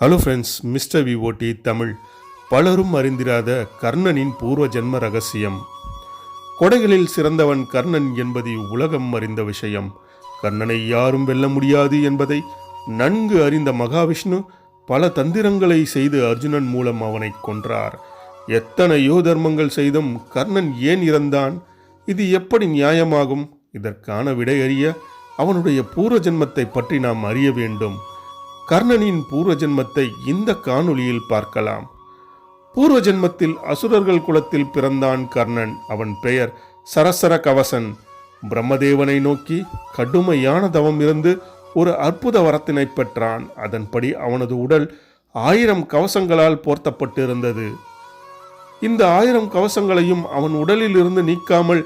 Hello friends mister VOD Tamil. பலரும் அறிந்திராத கர்ணனின் பூர்வ ஜென்ம ரகசியம். கொடைகளில் சிறந்தவன் கர்ணன் என்பது உலகம் அறிந்த விஷயம். கர்ணனை யாரும் வெல்ல முடியாது என்பதை நன்கு அறிந்த மகாவிஷ்ணு பல தந்திரங்களை செய்து அர்ஜுனன் மூலம் அவனை கொன்றார். எத்தனையோ தர்மங்கள் செய்தும் கர்ணன் ஏன் இறந்தான்? இது எப்படி நியாயமாகும்? இதற்கான விடை அறிய அவனுடைய பூர்வ ஜென்மத்தை பற்றி நாம் அறிய வேண்டும். கர்ணனின் பூர்வ ஜென்மத்தை இந்த காணொளியில் பார்க்கலாம். பூர்வ ஜென்மத்தில் அசுரர்கள் குலத்தில் பிறந்தான் கர்ணன். அவன் பெயர் சரசர கவசன் பிரம்மதேவனை நோக்கி கடுமையான தவம் இருந்து ஒரு அற்புத வரத்தினை பெற்றான். அதன்படி அவனது உடல் ஆயிரம் கவசங்களால் போர்த்தப்பட்டிருந்தது. இந்த ஆயிரம் கவசங்களையும் அவன் உடலில் இருந்து நீக்காமல்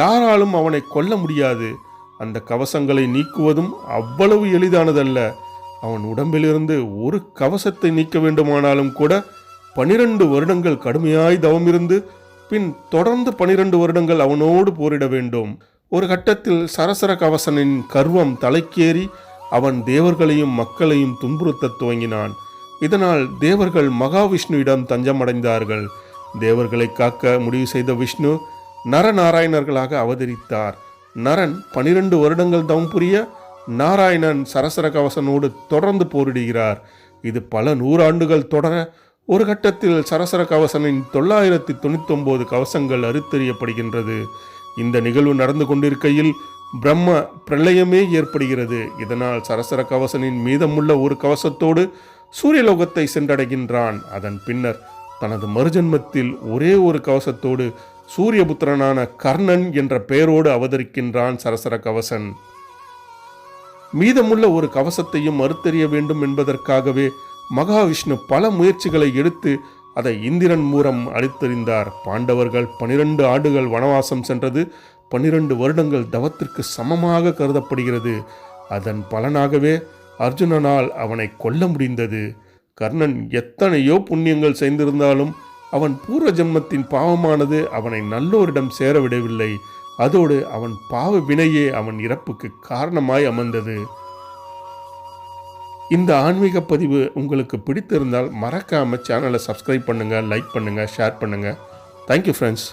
யாராலும் அவனை கொல்ல முடியாது. அந்த கவசங்களை நீக்குவதும் அவ்வளவு எளிதானதல்ல. அவன் உடம்பிலிருந்து ஒரு கவசத்தை நீக்க வேண்டுமானாலும் கூட பனிரெண்டு வருடங்கள் கடுமையாய் தவம் இருந்து பின் தொடர்ந்து பனிரெண்டு வருடங்கள் அவனோடு போரிட வேண்டும். ஒரு கட்டத்தில் சரசர கவசனின் கர்வம் தலைக்கேறி அவன் தேவர்களையும் மக்களையும் துன்புறுத்தத் துவங்கினான். இதனால் தேவர்கள் மகாவிஷ்ணுவிடம் தஞ்சமடைந்தார்கள். தேவர்களை காக்க முடிவு செய்த விஷ்ணு நரநாராயணர்களாக அவதரித்தார். நரன் பனிரெண்டு வருடங்கள் தவம் புரிய நாராயணன் சரசர கவசனோடு தொடர்ந்து போரிடுகிறார். இது பல நூறாண்டுகள் தொடர ஒரு கட்டத்தில் சரசர கவசனின் தொள்ளாயிரத்தி தொண்ணூத்தொம்போது கவசங்கள் அறுத்தெறியப்படுகின்றது. இந்த நிகழ்வு நடந்து கொண்டிருக்கையில் பிரம்ம பிரளயமே ஏற்படுகிறது. இதனால் சரசர கவசனின் மீதமுள்ள ஒரு கவசத்தோடு சூரியலோகத்தை சென்றடைகின்றான். அதன் பின்னர் தனது மறுஜன்மத்தில் ஒரே ஒரு கவசத்தோடு சூரியபுத்திரனான கர்ணன் என்ற பெயரோடு அவதரிக்கின்றான் சரசர கவசன் மீதமுள்ள ஒரு கவசத்தையும் மறுத்தெறிய வேண்டும் என்பதற்காகவே மகாவிஷ்ணு பல முயற்சிகளை எடுத்து அதை இந்திரன் மூலம் அளித்தறிந்தார் பாண்டவர்கள் பனிரெண்டு ஆண்டுகள் வனவாசம் சென்றது. பனிரெண்டு வருடங்கள் தவத்திற்கு சமமாக கருதப்படுகிறது. அதன் பலனாகவே அர்ஜுனனால் அவனை கொல்ல முடிந்தது. கர்ணன் எத்தனையோ புண்ணியங்கள் செய்திருந்தாலும் அவன் பூர்வ ஜென்மத்தின் பாவமானது அவனை நல்லோரிடம் சேரவிடவில்லை அதோடு அவன் பாவ வினையே அவன் இறப்புக்கு காரணமாய் அமர்ந்தது. இந்த ஆன்மீக பதிவு உங்களுக்கு பிடித்திருந்தால் மறக்காமல் சேனலை சப்ஸ்கிரைப் பண்ணுங்கள் லைக் பண்ணுங்கள் ஷேர் பண்ணுங்கள் தேங்க்யூ ஃப்ரெண்ட்ஸ்